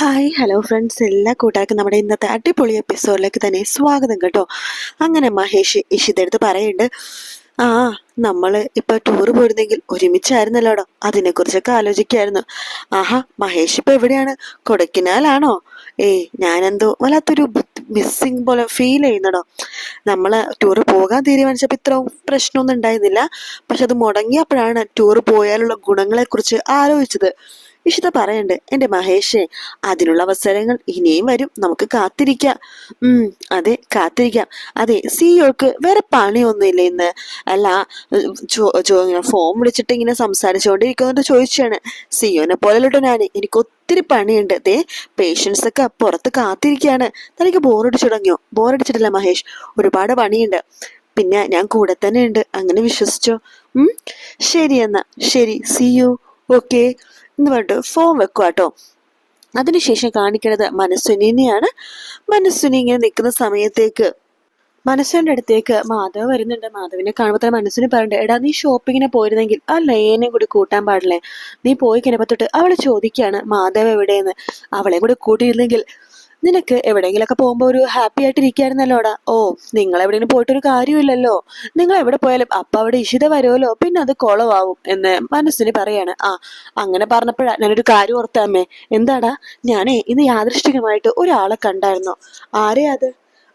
Hi hello friends എല്ലാ കൂട്ടാർക്കും നമ്മുടെ ഇന്നത്തെ അടിപൊളി എപ്പിസോഡിലേക്ക് തന്നെ സ്വാഗതം കേട്ടോ. അങ്ങനെ മഹേഷ് ഇഷിതെടുത്ത് പറയുന്നുണ്ട് ആ നമ്മൾ ഇപ്പൊ ടൂർ പോയിരുന്നെങ്കിൽ ഒരുമിച്ചായിരുന്നല്ലോടോ? അതിനെക്കുറിച്ചൊക്കെ ആലോചിക്കായിരുന്നു. ആഹാ മഹേഷ് ഇപ്പൊ എവിടെയാണ്? കൊടക്കിനാലാണോ? ഏയ് ഞാനെന്തോ വല്ലാത്തൊരു മിസ്സിങ് പോലെ ഫീൽ ചെയ്യുന്നടോ. നമ്മൾ ടൂർ പോകാൻ തീരുമാനിച്ചപ്പോൾ ഇത്രയും പ്രശ്നമൊന്നും ഉണ്ടായിരുന്നില്ല. പക്ഷെ അത് മുടങ്ങിയപ്പോഴാണ് ടൂർ പോയാലുള്ള ഗുണങ്ങളെക്കുറിച്ച് ആലോചിച്ചത്. ഇഷിത പറയണ്ട് എന്റെ മഹേഷേ അതിനുള്ള അവസരങ്ങൾ ഇനിയും വരും. നമുക്ക് കാത്തിരിക്കാം. ഉം അതെ കാത്തിരിക്കാം. അതെ സിഇഒക്ക് വേറെ പണിയൊന്നുമില്ല ഇന്ന്. അല്ല ഇങ്ങനെ ഫോൺ വിളിച്ചിട്ട് ഇങ്ങനെ സംസാരിച്ചുകൊണ്ടിരിക്കുന്നുണ്ട് ചോദിച്ചാണ്. സിഇഒനെ പോലെല്ലോ ഞാൻ എനിക്ക് ഒത്തിരി പണിയുണ്ട്. ദേ പേഷ്യൻസ് ഒക്കെ പുറത്ത് കാത്തിരിക്കുകയാണ് തനിക്ക് ബോറടിച്ചു തുടങ്ങിയോ ബോറടിച്ചിട്ടില്ല മഹേഷ്. ഒരുപാട് പണിയുണ്ട്. പിന്നെ ഞാൻ കൂടെ തന്നെ ഉണ്ട് അങ്ങനെ വിശ്വസിച്ചോ? ഉം ശരി എന്നാ. ശരി സി ഓക്കെ. എന്ന് പറഞ്ഞിട്ട് ഫോം വെക്കുക കേട്ടോ അതിനുശേഷം കാണിക്കുന്നത് മനസ്സുനിനെയാണ് മനസ്സുനി ഇങ്ങനെ നിൽക്കുന്ന സമയത്തേക്ക് മനസ്സുവിന്റെ അടുത്തേക്ക് മാധവ് വരുന്നുണ്ട്. മാധവിനെ കാണുമ്പോൾ തന്നെ മനസ്സിന് പറയണ്ട എടാ നീ ഷോപ്പിങ്ങിന് പോയിരുന്നെങ്കിൽ ആ ലയനെ കൂടി കൂട്ടാൻ പാടില്ലേ? നീ പോയി കഴിഞ്ഞപ്പോൾ തൊട്ട് അവളെ ചോദിക്കുകയാണ് മാധവ് എവിടെയെന്ന്? അവളെ കൂടി കൂട്ടിയിരുന്നെങ്കിൽ നിനക്ക് എവിടെയെങ്കിലൊക്കെ പോകുമ്പോൾ ഒരു ഹാപ്പി ആയിട്ട് ഇരിക്കായിരുന്നല്ലോടാ ഓ നിങ്ങൾ എവിടെയെങ്കിലും പോയിട്ടൊരു കാര്യമില്ലല്ലോ. നിങ്ങൾ എവിടെ പോയാലും അപ്പൊ അവിടെ ഇഷിത വരുമല്ലോ. പിന്നെ അത് കുളമാവും എന്ന് മനസ്സിന് പറയാണ്. ആ അങ്ങനെ പറഞ്ഞപ്പോഴാ ഞാനൊരു കാര്യം ഓർത്താമ്മേ എന്താടാ? ഞാനേ ഇന്ന് യാദൃഷ്ടികമായിട്ട് ഒരാളെ കണ്ടായിരുന്നു. ആരെയാ അത്?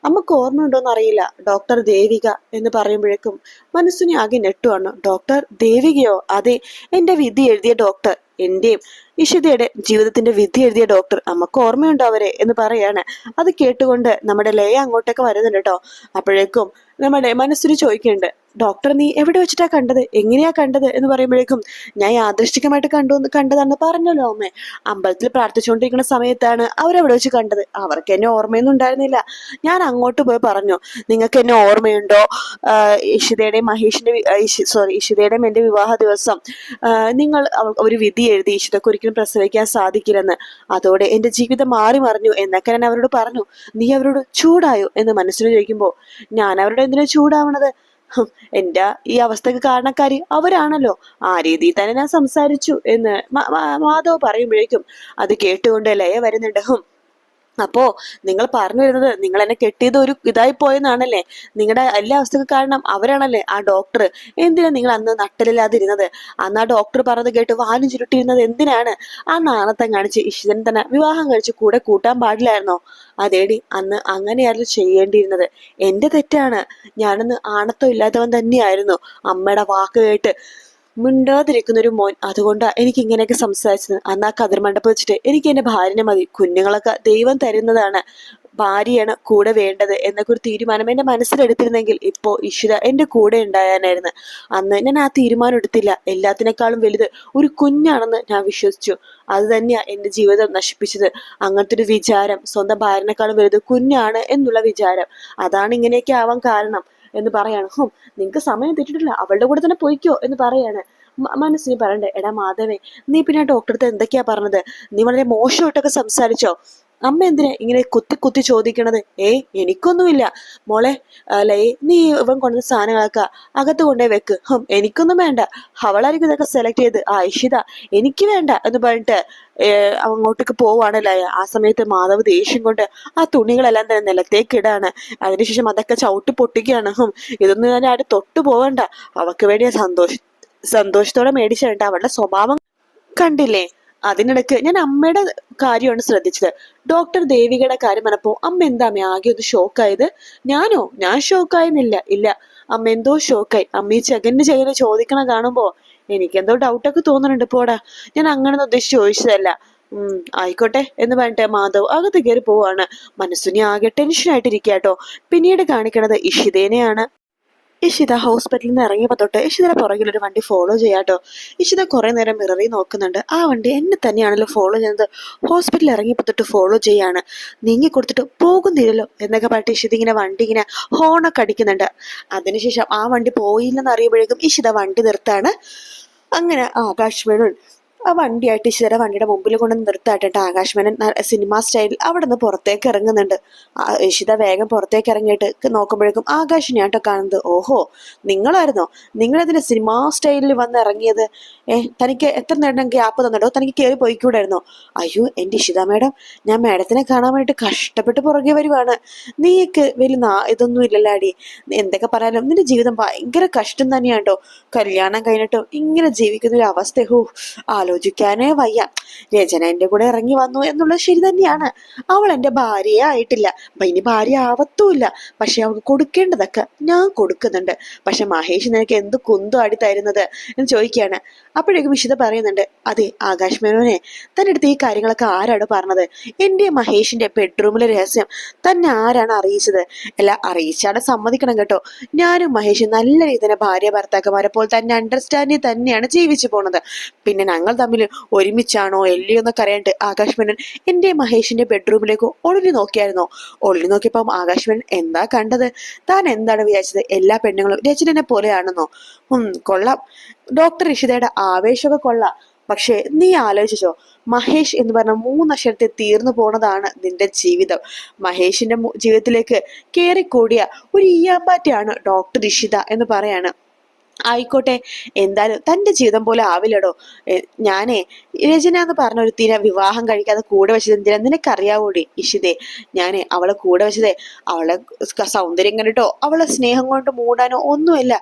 അമ്മയ്ക്ക് ഓർമ്മയുണ്ടോന്ന് അറിയില്ല. ഡോക്ടർ ദേവിക എന്ന് പറയുമ്പോഴേക്കും മനസ്സിനെ ആകെ നെട്ടുവാണ് ഡോക്ടർ ദേവികയോ? അതെ എന്റെ വിധി എഴുതിയ ഡോക്ടർ എന്റെയും ഇഷിതയുടെ ജീവിതത്തിന്റെ വിധി എഴുതിയ ഡോക്ടർ അമ്മയ്ക്ക് ഓർമ്മയുണ്ടോ അവരെ എന്ന് പറയാണ്. അത് കേട്ടുകൊണ്ട് നമ്മുടെ ലയ അങ്ങോട്ടൊക്കെ വരുന്നുണ്ട് കേട്ടോ അപ്പോഴേക്കും നമ്മുടെ മനസ്സിന് ചോദിക്കുന്നുണ്ട് ഡോക്ടർ നീ എവിടെ വെച്ചിട്ടാ കണ്ടത്? എങ്ങനെയാ കണ്ടത്? എന്ന് പറയുമ്പോഴേക്കും ഞാൻ യാദൃഷ്ടികമായിട്ട് കണ്ടു കണ്ടതാണെന്ന് പറഞ്ഞല്ലോ അമ്മേ. അമ്പലത്തിൽ പ്രാർത്ഥിച്ചുകൊണ്ടിരിക്കുന്ന സമയത്താണ് അവരെവിടെ വെച്ച് കണ്ടത്? അവർക്ക് എന്നെ ഓർമ്മയൊന്നും ഉണ്ടായിരുന്നില്ല. ഞാൻ അങ്ങോട്ട് പോയി പറഞ്ഞു നിങ്ങൾക്ക് എന്നെ ഓർമ്മയുണ്ടോ? ഇഷിതയുടെയും മഹേഷിന്റെ സോറി ഇഷിതയുടെയും എന്റെ വിവാഹ ദിവസം. നിങ്ങൾ ഒരു വിധി എഴുതി ഇഷിതക്ക് ഒരിക്കലും പ്രസവിക്കാൻ സാധിക്കില്ലെന്ന്. അതോടെ എന്റെ ജീവിതം മാറി മറിഞ്ഞു എന്നൊക്കെ ഞാൻ അവരോട് പറഞ്ഞു. നീ അവരോട് ചൂടായോ? എന്ന് മനസ്സിൽ ചോദിക്കുമ്പോൾ ഞാൻ അവരോട് എന്തിനാ ചൂടാവണത്? ഹും, എന്റെ ഈ അവസ്ഥക്ക് കാരണക്കാരി അവരാണല്ലോ. ആ രീതിയിൽ തന്നെ ഞാൻ സംസാരിച്ചു എന്ന് മാധവ് പറയുമ്പോഴേക്കും അത് കേട്ടുകൊണ്ട് ലയ വരുന്നുണ്ട്. ഹും. അപ്പോ നിങ്ങൾ പറഞ്ഞു വരുന്നത് നിങ്ങൾ എന്നെ കെട്ടിയത് ഒരു ഇതായി പോയെന്നാണല്ലേ? നിങ്ങളുടെ എല്ലാ അവസ്ഥക്ക് കാരണം അവരാണല്ലേ ആ ഡോക്ടർ എന്തിനാ നിങ്ങൾ അന്ന് നട്ടലില്ലാതിരുന്നത്? അന്ന് ആ ഡോക്ടർ പറഞ്ഞത് കേട്ട് വാലും ചുരുട്ടിയിരുന്നത് എന്തിനാണ്? ആ നാണത്തം കാണിച്ച് ഇഷിതൻ തന്നെ വിവാഹം കഴിച്ച് കൂടെ കൂട്ടാൻ പാടില്ലായിരുന്നോ? അതേടി അന്ന് അങ്ങനെയായിരുന്നു ചെയ്യേണ്ടിയിരുന്നത്. എന്റെ തെറ്റാണ്. ഞാനന്ന് ആണത്തം ഇല്ലാത്തവൻ തന്നെയായിരുന്നു. അമ്മയുടെ വാക്ക് കേട്ട് മിണ്ടാതിരിക്കുന്ന ഒരു മോൻ. അതുകൊണ്ടാ എനിക്ക് ഇങ്ങനെയൊക്കെ സംസാരിച്ചത്. അന്ന് ആ കതിർമണ്ഡപം വെച്ചിട്ട് എനിക്ക് എന്റെ ഭാര്യനെ മതി. കുഞ്ഞുങ്ങളൊക്കെ ദൈവം തരുന്നതാണ്. ഭാര്യയാണ് കൂടെ വേണ്ടത് എന്നൊക്കെ ഒരു തീരുമാനം എന്റെ മനസ്സിലെടുത്തിരുന്നെങ്കിൽ ഇപ്പോ ഇഷിത എന്റെ കൂടെ ഉണ്ടായാനായിരുന്നു. അന്ന് ഞാൻ ആ തീരുമാനം എടുത്തില്ല. എല്ലാത്തിനേക്കാളും വലുത് ഒരു കുഞ്ഞാണെന്ന് ഞാൻ വിശ്വസിച്ചു. അത് തന്നെയാ എന്റെ ജീവിതം നശിപ്പിച്ചത്. അങ്ങനത്തെ ഒരു വിചാരം സ്വന്തം ഭാര്യനേക്കാളും വലുത് കുഞ്ഞാണ് എന്നുള്ള വിചാരം. അതാണ് ഇങ്ങനെയൊക്കെ ആവാൻ കാരണം. എന്ന് പറയാണ്. ഹും നിങ്ങൾക്ക് സമയം തെറ്റിട്ടില്ല അവളുടെ കൂടെ തന്നെ പോയിക്കോ എന്ന് പറയാണ്. മനസ്സിന് പറയണ്ടേ എടാ മാധവേ നീ പിന്നെ ഡോക്ടറുടെ ഡോക്ടറെ അടുത്ത് എന്തൊക്കെയാ പറഞ്ഞത്? നീ വളരെ മോശമായിട്ടൊക്കെ സംസാരിച്ചോ? അമ്മ എന്തിനാ ഇങ്ങനെ കുത്തി കുത്തി ചോദിക്കണത്? ഏയ് എനിക്കൊന്നുമില്ല. മോളെ അല്ലേ നീ ഇവൻ കൊണ്ടുവന്ന സാധനങ്ങളൊക്കെ അകത്ത് കൊണ്ടേ വെക്ക്. ഹും എനിക്കൊന്നും വേണ്ട. അവളായിരിക്കും ഇതൊക്കെ സെലക്ട് ചെയ്ത്. ആ ഇഷിത എനിക്ക് വേണ്ട എന്ന് പറഞ്ഞിട്ട് അങ്ങോട്ടേക്ക് പോവാണല്ലേ ആ സമയത്ത് മാധവ് ദേഷ്യം കൊണ്ട് ആ തുണികളെല്ലാം തന്നെ നിലത്തേക്ക് ഇടാണ്. അതിനുശേഷം അതൊക്കെ ചവിട്ടി പൊട്ടിക്കുകയാണ്. ഹും ഇതൊന്നും ഞാൻ ആരും തൊട്ടു പോവണ്ട. അവക്ക് വേണ്ടി സന്തോഷ സന്തോഷത്തോടെ മേടിച്ചിട്ടുണ്ട് അവളുടെ സ്വഭാവം കണ്ടില്ലേ? അതിനിടയ്ക്ക് ഞാൻ അമ്മയുടെ കാര്യമാണ് ശ്രദ്ധിച്ചത്. ഡോക്ടർ ദേവികയുടെ കാര്യം പറഞ്ഞപ്പോ അമ്മ എന്താ അമ്മ ആകെ ഒന്ന് ഷോക്കായത് ഞാനോ? ഞാൻ ഷോക്കായെന്നില്ല ഇല്ല. അമ്മ എന്തോ ഷോക്കായി അമ്മ ഈ ചെകന്റെ ചെയ്യുന്ന ചോദിക്കണ കാണുമ്പോ എനിക്കെന്തോ ഡൗട്ടൊക്കെ തോന്നുന്നുണ്ട്. പോടാ. ഞാൻ അങ്ങനെ ഉദ്ദേശിച്ച് ചോദിച്ചതല്ല. ഉം ആയിക്കോട്ടെ എന്ന് പറഞ്ഞിട്ട് മാധവ് അകത്ത് കയറി പോവാണ്. മനസ്സിനെ ആകെ ടെൻഷൻ ആയിട്ടിരിക്കാട്ടോ പിന്നീട് കാണിക്കണത് ഇഷിതേനെയാണ്. ഇഷിത ഹോസ്പിറ്റലിൽ നിന്ന് ഇറങ്ങിയപ്പോൾ തൊട്ട് ഇഷിതയുടെ പുറകിൽ ഒരു വണ്ടി ഫോളോ ചെയ്യാട്ടോ ഇഷിത കുറേ നേരം മിററി നോക്കുന്നുണ്ട്. ആ വണ്ടി എന്നെ തന്നെയാണല്ലോ ഫോളോ ചെയ്യുന്നത്. ഹോസ്പിറ്റലിൽ ഇറങ്ങിയപ്പോൾ തൊട്ട് ഫോളോ ചെയ്യാണ്. നീങ്ങി കൊടുത്തിട്ട് പോകുന്നില്ലല്ലോ എന്നൊക്കെ പറഞ്ഞിട്ട് ഇഷിത ഇങ്ങനെ വണ്ടി ഇങ്ങനെ ഹോണൊക്കെ അടിക്കുന്നുണ്ട്. അതിനുശേഷം ആ വണ്ടി പോയില്ലെന്ന് അറിയുമ്പോഴേക്കും ഇഷിത വണ്ടി നിർത്താണ് അങ്ങനെ ആകാശ് മേനോൻ ആ വണ്ടിയായിട്ട് ഇഷിതയുടെ വണ്ടിയുടെ മുമ്പിൽ കൊണ്ട് നിർത്തായിട്ടിട്ട് ആകാശ് മേനൻ സിനിമ സ്റ്റൈലിൽ അവിടെ നിന്ന് പുറത്തേക്ക് ഇറങ്ങുന്നുണ്ട്. യശിത വേഗം പുറത്തേക്ക് ഇറങ്ങിയിട്ട് നോക്കുമ്പോഴേക്കും ആകാശിനെയാട്ടോ കാണുന്നത്. ഓഹോ നിങ്ങളായിരുന്നോ? നിങ്ങളതിന് സിനിമാ സ്റ്റൈലിൽ വന്ന് ഇറങ്ങിയത്? ഏ തനിക്ക് എത്ര നേരം ഗ്യാപ്പ് തന്നിട്ടോ? തനിക്ക് കയറി പോയിക്കൂടായിരുന്നോ? അയ്യോ എന്റെ ഇഷിത മേഡം ഞാൻ മേഡത്തിനെ കാണാൻ വേണ്ടിയിട്ട് കഷ്ടപ്പെട്ട് പുറകെ വരുവാണ്. നീക്ക് വലിയ നാ ഇതൊന്നും ഇല്ലല്ലോ അടി എന്തൊക്കെ പറയാനും നിന്റെ ജീവിതം ഭയങ്കര കഷ്ടം തന്നെയാട്ടോ. കല്യാണം കഴിഞ്ഞിട്ടും ഇങ്ങനെ ജീവിക്കുന്ന ഒരു അവസ്ഥ. ഹോ ആലോചിക്കാനേ വയ്യ. രചന എന്റെ കൂടെ ഇറങ്ങി വന്നു എന്നുള്ളത് ശരി തന്നെയാണ്. അവൾ എന്റെ ഭാര്യയെ ആയിട്ടില്ല. അപ്പൊ ഇനി ഭാര്യ ആവത്തുമില്ല. പക്ഷെ അവൾക്ക് കൊടുക്കേണ്ടതൊക്കെ ഞാൻ കൊടുക്കുന്നുണ്ട്. പക്ഷെ മഹേഷ് നിനക്ക് എന്ത് കുന്തു ആടി തരുന്നത് എന്ന് ചോദിക്കുകയാണ്. അപ്പോഴേക്കും വിശുദ്ധ പറയുന്നുണ്ട് അതെ ആകാശ് മേനോനെ തന്റെ അടുത്ത് ഈ കാര്യങ്ങളൊക്കെ ആരാണ് പറഞ്ഞത്? എന്റെ മഹേഷിന്റെ ബെഡ്റൂമിലെ രഹസ്യം തന്നെ ആരാണ് അറിയിച്ചത്? അല്ല അറിയിച്ചാണ് സമ്മതിക്കണം കേട്ടോ. ഞാനും മഹേഷും നല്ല രീതിയിൽ ഭാര്യ ഭർത്താക്കന്മാരെ പോലെ തന്നെ അണ്ടർസ്റ്റാൻഡിങ് തന്നെയാണ് ജീവിച്ചു പോണത്. പിന്നെ ഞങ്ങൾ തമ്മിൽ ഒരുമിച്ചാണോ എല്ലയോ എന്നൊക്കെ അറിയാണ്ട് ആകാശ് മേനൻ എന്റെ മഹേഷിന്റെ ബെഡ്റൂമിലേക്ക് ഒളിഞ്ഞു നോക്കിയായിരുന്നു? ഒളിഞ്ഞു നോക്കിയപ്പം ആകാശ് മേനൻ എന്താ കണ്ടത്? താൻ എന്താണ് വിചാരിച്ചത്? എല്ലാ പെണ്ണുങ്ങളും രചനനെ പോലെയാണെന്നോ? ഉം കൊള്ളാം. ഡോക്ടർ ഇഷിതയുടെ ആവേശമൊക്കെ കൊള്ളാം. പക്ഷേ നീ ആലോചിച്ചോ മഹേഷ് എന്ന് പറഞ്ഞ മൂന്നക്ഷരത്തെ തീർന്നു പോണതാണ് നിന്റെ ജീവിതം. മഹേഷിന്റെ ജീവിതത്തിലേക്ക് കേറിക്കൂടിയ ഒരു ഈയാമ്പാറ്റയാണ് ഡോക്ടർ ഇഷിത എന്ന് പറയാണ്. ആയിക്കോട്ടെ. എന്തായാലും തന്റെ ജീവിതം പോലെ ആവില്ലടോ. ഞാനേ രചന എന്ന് പറഞ്ഞ ഒരു തീരെ വിവാഹം കഴിക്കാതെ കൂടെ വെച്ചത് എന്തിനാ നിനക്കറിയാവൂടി? ഇഷിതേ ഞാനേ അവളെ കൂടെ വെച്ചതേ അവളെ സൗന്ദര്യം കണ്ടിട്ടോ അവളെ സ്നേഹം കൊണ്ട് മൂടാനോ ഒന്നുമില്ല.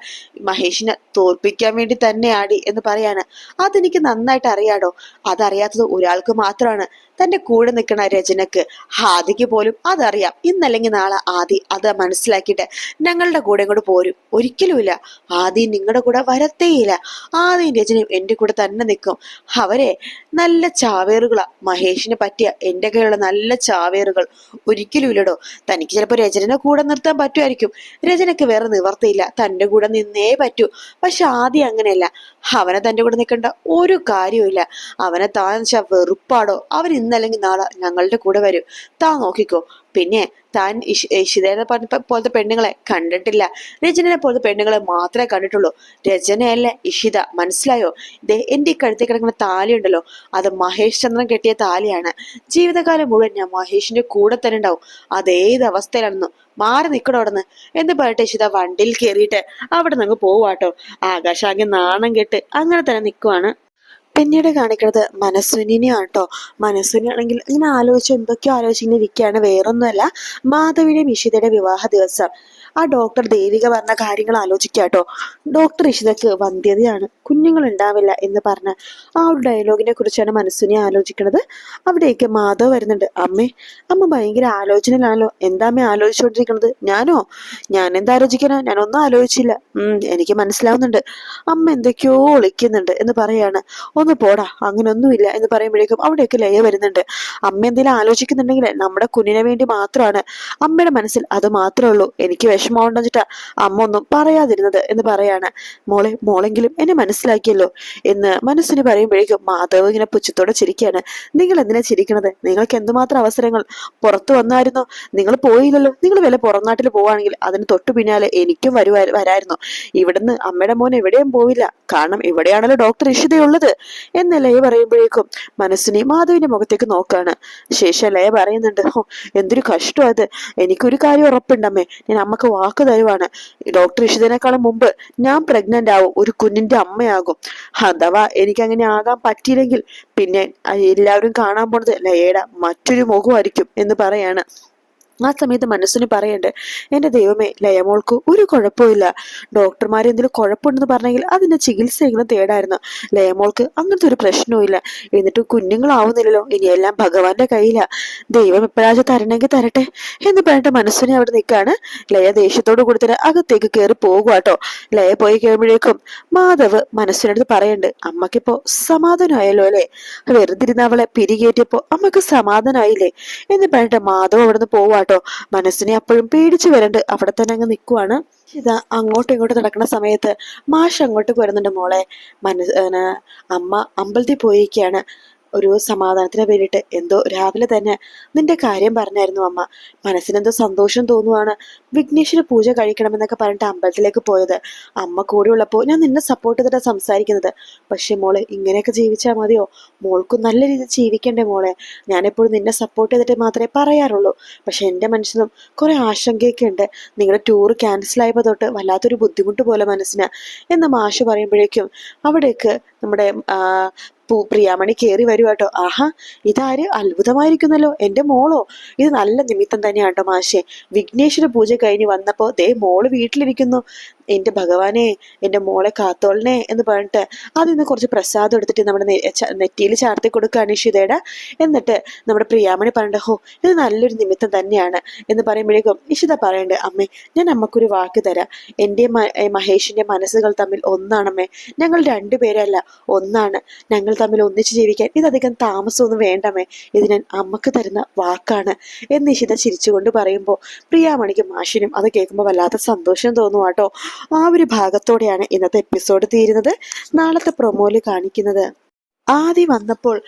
മഹേഷിനെ തോൽപ്പിക്കാൻ വേണ്ടി തന്നെ ആടി എന്ന് പറയാണ്. അതെനിക്ക് നന്നായിട്ട് അറിയാടോ അതറിയാത്തത് ഒരാൾക്ക് മാത്രമാണ്. തന്റെ കൂടെ നിൽക്കുന്ന രചനക്ക് ഹാദിക്ക് പോലും അതറിയാം. ഇന്നല്ലെങ്കിൽ നാളെ ആദി അത് മനസ്സിലാക്കിയിട്ട് ഞങ്ങളുടെ കൂടെ ഇങ്ങോട്ട് പോരും. ഒരിക്കലുമില്ല ആദി നിങ്ങളുടെ കൂടെ വരത്തേയില്ല. ആദി രചനയും എന്റെ കൂടെ തന്നെ നിൽക്കും. അവരെ നല്ല ചാവേറുകളാ. മഹേഷിനെ പറ്റിയ എന്റെ കയ്യിലുള്ള നല്ല ചാവേറുകൾ ഒരിക്കലും ഇല്ലടോ. തനിക്ക് ചിലപ്പോൾ രചനനെ കൂടെ നിർത്താൻ പറ്റുമായിരിക്കും. രചനക്ക് വേറെ നിവർത്തിയില്ല. തന്റെ കൂടെ നിന്നേ പറ്റൂ. പക്ഷെ ആദ്യം അങ്ങനെയല്ല. അവനെ തന്റെ കൂടെ നിൽക്കേണ്ട ഒരു കാര്യവുമില്ല. അവനെ താൻ വെറുപ്പാടോ? അവൻ ഇന്നല്ലെങ്കിൽ നാളെ ഞങ്ങളുടെ കൂടെ വരും. താ നോക്കിക്കോ. പിന്നെ താൻ ഇഷ് ഇഷിതേനെ പറഞ്ഞ പോലത്തെ പെണ്ണുങ്ങളെ കണ്ടിട്ടില്ല. രചനനെ പോലത്തെ പെണ്ണുങ്ങളെ മാത്രമേ കണ്ടിട്ടുള്ളൂ. രചനയല്ല ഇഷിത? മനസ്സിലായോ? ഇതേ എന്റെ ഈ കഴുത്തിൽ കിടക്കുന്ന താലി ഉണ്ടല്ലോ അത് മഹേഷ് ചന്ദ്രൻ കെട്ടിയ താലിയാണ്. ജീവിതകാലം മുഴുവൻ ഞാൻ മഹേഷിന്റെ കൂടെ തന്നെ ഉണ്ടാവും. അതേത് അവസ്ഥയിലാണെന്നു. മാറി നിൽക്കണം അവിടെ നിന്ന് എന്ന് പറഞ്ഞിട്ട് ഇഷിത വണ്ടിയിൽ കയറിയിട്ട് അവിടെ നിന്ന് പോവാട്ടോ ആകാശാകെ നാണം കെട്ട് അങ്ങനെ തന്നെ നിൽക്കുവാണ് പിന്നീട് കാണിക്കുന്നത് മനസ്സുനിനെയാണ് കേട്ടോ മനസ്സുനിയാണെങ്കിൽ ഇങ്ങനെ ആലോചിച്ച് എന്തൊക്കെയോ ആലോചിച്ച് ഇങ്ങനെ ഇരിക്കുകയാണ്. വേറൊന്നുമല്ല മാധവിയുടെയും ഇഷിതയുടെ വിവാഹ ദിവസം. ആ ഡോക്ടർ ദേവിക പറഞ്ഞ കാര്യങ്ങൾ ആലോചിക്കാട്ടോ ഡോക്ടർ ഇഷിതക്ക് വന്ധ്യതയാണ്. കുഞ്ഞുങ്ങൾ ഉണ്ടാവില്ല എന്ന് പറഞ്ഞ ആ ഒരു ഡയലോഗിനെ കുറിച്ചാണ് മനസ്സിനെ ആലോചിക്കുന്നത് അവിടേക്ക് മാധവ് വരുന്നുണ്ട്. അമ്മേ അമ്മ ഭയങ്കര ആലോചനയിലാണല്ലോ. എന്താ അമ്മ ആലോചിച്ചുകൊണ്ടിരിക്കുന്നത് ഞാനോ? ഞാൻ എന്താ ആലോചിക്കാനോ ഞാനൊന്നും ആലോചിച്ചില്ല. എനിക്ക് മനസ്സിലാവുന്നുണ്ട്. അമ്മ എന്തൊക്കെയോ ഒളിക്കുന്നുണ്ട് എന്ന് പറയാണ്. ഒന്ന് പോടാ അങ്ങനെ ഒന്നുമില്ല എന്ന് പറയുമ്പോഴേക്കും അവിടേക്ക് ലയ വരുന്നുണ്ട്. അമ്മ എന്തെങ്കിലും ആലോചിക്കുന്നുണ്ടെങ്കിൽ നമ്മുടെ കുഞ്ഞിനെ വേണ്ടി മാത്രമാണ്. അമ്മയുടെ മനസ്സിൽ അത് മാത്രമേ ഉള്ളൂ. എനിക്ക് വെച്ചിട്ടാ അമ്മ ഒന്നും പറയാതിരുന്നത് എന്ന് പറയാണ്. മോളെ മോളെങ്കിലും എന്നെ മനസ്സിലാക്കിയല്ലോ എന്ന് മനസ്സിന് പറയുമ്പോഴേക്കും മാധവ് ഇങ്ങനെ പുച്ഛത്തോടെ ചിരിക്കുകയാണ് നിങ്ങൾ എന്തിനാ ചിരിക്കണത്? നിങ്ങൾക്ക് എന്തുമാത്രം അവസരങ്ങൾ? പുറത്തു വന്നായിരുന്നു? നിങ്ങൾ പോയില്ലല്ലോ? നിങ്ങൾ വല്ല പുറം നാട്ടിൽ പോവാണെങ്കിൽ അതിന് തൊട്ടു പിന്നാലെ എനിക്കും വരുവാ വരായിരുന്നു. ഇവിടുന്ന് അമ്മയുടെ മോൻ എവിടെയും പോവില്ല. കാരണം ഇവിടെയാണല്ലോ ഡോക്ടർ ഇഷിതയുള്ളത് എന്ന് ലയ പറയുമ്പോഴേക്കും മനസ്സിനെ മാധവിന്റെ മുഖത്തേക്ക് നോക്കാണ്. ശേഷം ലയ പറയുന്നുണ്ട് എന്തൊരു കഷ്ടം അത്. എനിക്കൊരു കാര്യം ഉറപ്പുണ്ടമ്മേ. ഞാൻ അമ്മയ്ക്ക് വാക്ക് തരുവാണ്. ഡോക്ടർ ഇഷിതനേക്കാളും മുമ്പ് ഞാൻ പ്രഗ്നന്റ് ആവും ഒരു കുഞ്ഞിന്റെ അമ്മയാകും. അഥവാ എനിക്ക് അങ്ങനെ ആകാൻ പറ്റിയില്ലെങ്കിൽ പിന്നെ എല്ലാവരും കാണാൻ പോണത് ലയയുടെ മറ്റൊരു മുഖമായിരിക്കും എന്ന് പറയാണ്. ആ സമയത്ത് മനസ്സിന് പറയണ്ടേ എന്റെ ദൈവമേ ലയമോൾക്ക് ഒരു കുഴപ്പമില്ല ഡോക്ടർമാർ എന്തെങ്കിലും കുഴപ്പമുണ്ടെന്ന് പറഞ്ഞെങ്കിൽ അതിന്റെ ചികിത്സയെങ്കിലും തേടായിരുന്നു. ലയമോൾക്ക് അങ്ങനത്തെ ഒരു പ്രശ്നവുമില്ല. എന്നിട്ട് കുഞ്ഞുങ്ങളാവുന്നില്ലല്ലോ ഇനി എല്ലാം ഭഗവാന്റെ കയ്യിലാ. ദൈവം എപ്പോഴാ തരണമെങ്കിൽ തരട്ടെ എന്ന് പറഞ്ഞിട്ട് മനസ്സിനെ അവിടെ നിൽക്കാണ് ലയ ദേഷ്യത്തോട് കൊടുത്തിട്ട് അകത്തേക്ക് കയറി പോകുവാട്ടോ ലയ പോയി കഴിയുമ്പോഴേക്കും മാധവ് മനസ്സിനടുത്ത് പറയണ്ട് അമ്മക്കിപ്പോ സമാധാനമായല്ലോ അല്ലേ? വെറുതെ ഇരുന്ന് അവളെ പിരികേറ്റിയപ്പോ അമ്മയ്ക്ക് സമാധാനമായില്ലേ? എന്ന് പറഞ്ഞിട്ട് മാധവ് അവിടെ നിന്ന് പോവാട്ടോ മനസ്സിനെ അപ്പോഴും പേടിച്ചു വരണ്ട് അവിടെ തന്നെ അങ്ങ് നിൽക്കുവാണ് ഇതാ അങ്ങോട്ടും ഇങ്ങോട്ടും നടക്കുന്ന സമയത്ത് മാഷ് അങ്ങോട്ടേക്ക് വരുന്നുണ്ട് മോളെ. മനസ് അമ്മ അമ്പലത്തിൽ പോയിരിക്കുകയാണ്. ഒരു സമാധാനത്തിന് വേണ്ടിയിട്ട് എന്തോ രാവിലെ തന്നെ നിന്റെ കാര്യം പറഞ്ഞായിരുന്നു അമ്മ. മനസ്സിനെന്തോ സന്തോഷം തോന്നുവാണ് വിഘ്നേശ്വര പൂജ കഴിക്കണമെന്നൊക്കെ പറഞ്ഞിട്ട് അമ്പലത്തിലേക്ക് പോയത്. അമ്മ കൂടെ ഉള്ളപ്പോൾ ഞാൻ നിന്നെ സപ്പോർട്ട് ചെയ്തിട്ടാണ് സംസാരിക്കുന്നത്. പക്ഷെ മോളെ ഇങ്ങനെയൊക്കെ ജീവിച്ചാൽ മതിയോ? മോൾക്കും നല്ല രീതിയിൽ ജീവിക്കണ്ടേ മോളെ? ഞാനെപ്പോഴും നിന്നെ സപ്പോർട്ട് ചെയ്തിട്ട് മാത്രമേ പറയാറുള്ളൂ. പക്ഷെ എന്റെ മനസ്സിലും കുറെ ആശങ്കയൊക്കെ ഉണ്ട്. നിങ്ങളുടെ ടൂർ ക്യാൻസൽ ആയപ്പോൾ തൊട്ട് വല്ലാത്തൊരു ബുദ്ധിമുട്ട് പോലെ മനസ്സിന്. എന്ന് മാഷ് പറയുമ്പോഴേക്കും അവിടേക്ക് നമ്മുടെ പ്രിയാമണി കയറി വരും കേട്ടോ. ആഹാ ഇതാര്? അത്ഭുതമായിരിക്കുന്നല്ലോ. എന്റെ മോളോ? ഇത് നല്ല നിമിത്തം തന്നെയാണ് കേട്ടോ മാഷെ. വിഘ്നേശ്വര പൂജ കഴിഞ്ഞ് വന്നപ്പോൾ ദേ മോൾ വീട്ടിലിരിക്കുന്നു. എന്റെ ഭഗവാനെ എന്റെ മോളെ കാത്തോളനെ എന്ന് പറഞ്ഞിട്ട് അതിൽ നിന്ന് കുറച്ച് പ്രസാദം എടുത്തിട്ട് നമ്മുടെ നെറ്റിയിൽ ചാർത്തി കൊടുക്കുകയാണ് ഇഷിതയുടെ എന്നിട്ട് നമ്മുടെ പ്രിയാമണി പറഞ്ഞിട്ട് ഹോ ഇത് നല്ലൊരു നിമിത്തം തന്നെയാണ് എന്ന് പറയുമ്പോഴേക്കും ഇഷിത പറയണ്ടേ അമ്മേ ഞാൻ അമ്മക്കൊരു വാക്ക് തരാം. എന്റെ മഹേഷിന്റെ മനസ്സുകൾ തമ്മിൽ ഒന്നാണമ്മേ. ഞങ്ങൾ രണ്ടുപേരല്ല ഒന്നാണ്. ഞങ്ങൾ തമ്മിൽ ഒന്നിച്ച് ജീവിക്കാൻ ഇതധികം താമസമൊന്നും വേണ്ടമേ ഇത് ഞാൻ അമ്മയ്ക്ക് തരുന്ന വാക്കാണ് എന്ന് ഇഷിത ചിരിച്ചുകൊണ്ട് പറയുമ്പോൾ പ്രിയാമണിക്കും മാഷിനും അത് കേൾക്കുമ്പോൾ വല്ലാത്ത സന്തോഷം തോന്നും കേട്ടോ ആ ഒരു ഭാഗത്തോടെയാണ് ഇന്നത്തെ എപ്പിസോഡ് തീരുന്നത്. നാളത്തെ പ്രൊമോയിൽ കാണിക്കുന്നത്. ആദ്യം വന്നപ്പോൾ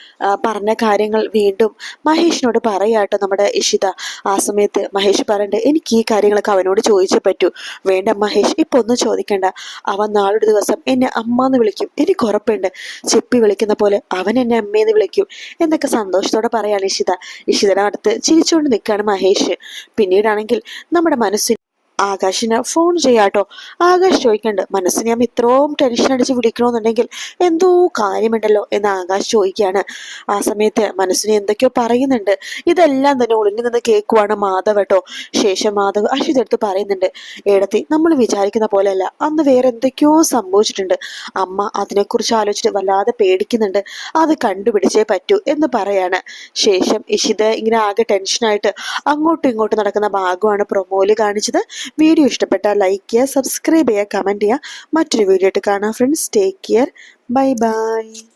പറഞ്ഞ കാര്യങ്ങൾ വീണ്ടും മഹേഷിനോട് പറയാട്ടോ നമ്മുടെ ഇഷിത. ആ സമയത്ത് മഹേഷ് പറയണ്ട് എനിക്ക് ഈ കാര്യങ്ങളൊക്കെ അവനോട് ചോദിച്ചേ പറ്റൂ. വേണ്ട മഹേഷ് ഇപ്പൊ ഒന്നും ചോദിക്കണ്ട. അവൻ നാളൊരു ദിവസം എന്നെ അമ്മ എന്ന് വിളിക്കും. എനിക്ക് ഉറപ്പുണ്ട്. ചെപ്പി വിളിക്കുന്ന പോലെ അവൻ എന്നെ അമ്മയെന്ന് വിളിക്കും. എന്നൊക്കെ സന്തോഷത്തോടെ പറയാണ് ഇഷിത. ഇഷിതയുടെ അടുത്ത് ചിരിച്ചുകൊണ്ട് നിൽക്കുകയാണ് മഹേഷ്. പിന്നീടാണെങ്കിൽ നമ്മുടെ മനസ്സിന് ആകാശിന് ഫോൺ ചെയ്യാട്ടോ. ആകാശ് ചോദിക്കണ്ട് മനസ്സിനെ ഞാൻ ഇത്രയും ടെൻഷൻ അടിച്ച് വിളിക്കണമെന്നുണ്ടെങ്കിൽ എന്തോ കാര്യമുണ്ടല്ലോ? എന്ന് ആകാശ് ചോദിക്കുകയാണ്. ആ സമയത്ത് മനസ്സിന് എന്തൊക്കെയോ പറയുന്നുണ്ട്. ഇതെല്ലാം തന്നെ ഒളിഞ്ഞു നിന്ന് കേൾക്കുവാണ് മാധവ് കേട്ടോ. ശേഷം മാധവ് അശ്വിതെടുത്ത് പറയുന്നുണ്ട് ഏടത്തി നമ്മൾ വിചാരിക്കുന്ന പോലെയല്ല. അന്ന് വേറെ എന്തൊക്കെയോ സംഭവിച്ചിട്ടുണ്ട്. അമ്മ അതിനെക്കുറിച്ച് ആലോചിച്ചിട്ട് വല്ലാതെ പേടിക്കുന്നുണ്ട്. അത് കണ്ടുപിടിച്ചേ പറ്റൂ എന്ന് പറയാണ്. ശേഷം ഇഷിത ഇങ്ങനെ ആകെ ടെൻഷനായിട്ട് അങ്ങോട്ടും ഇങ്ങോട്ടും നടക്കുന്ന ഭാഗമാണ് പ്രൊമോയിൽ കാണിച്ചത്. വീഡിയോ ഇഷ്ടപ്പെട്ടാൽ ലൈക്ക് ചെയ്യുക സബ്സ്ക്രൈബ് ചെയ്യുക കമന്റ് ചെയ്യുക. മറ്റൊരു വീഡിയോ ആയിട്ട് കാണാം friends take care bye bye